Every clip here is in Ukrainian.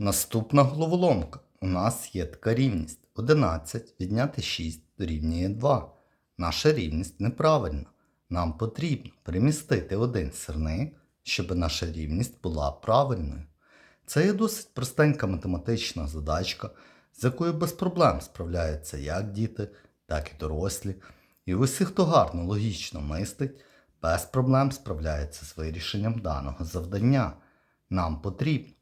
Наступна головоломка. У нас є така рівність. 11 відняти 6 дорівнює 2. Наша рівність неправильна. Нам потрібно перемістити один сирник, щоб наша рівність була правильною. Це є досить простенька математична задачка, з якою без проблем справляються як діти, так і дорослі. І усі, хто гарно логічно мислить, без проблем справляється з вирішенням даного завдання. Нам потрібно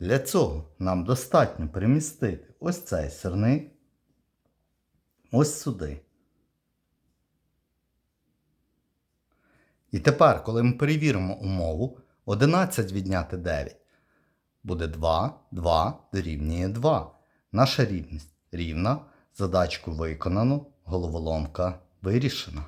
Для цього нам достатньо перемістити ось цей сирник ось сюди. І тепер, коли ми перевіримо умову, 11 відняти 9 буде 2, 2 дорівнює 2. Наша рівність рівна, задачку виконано, головоломка вирішена.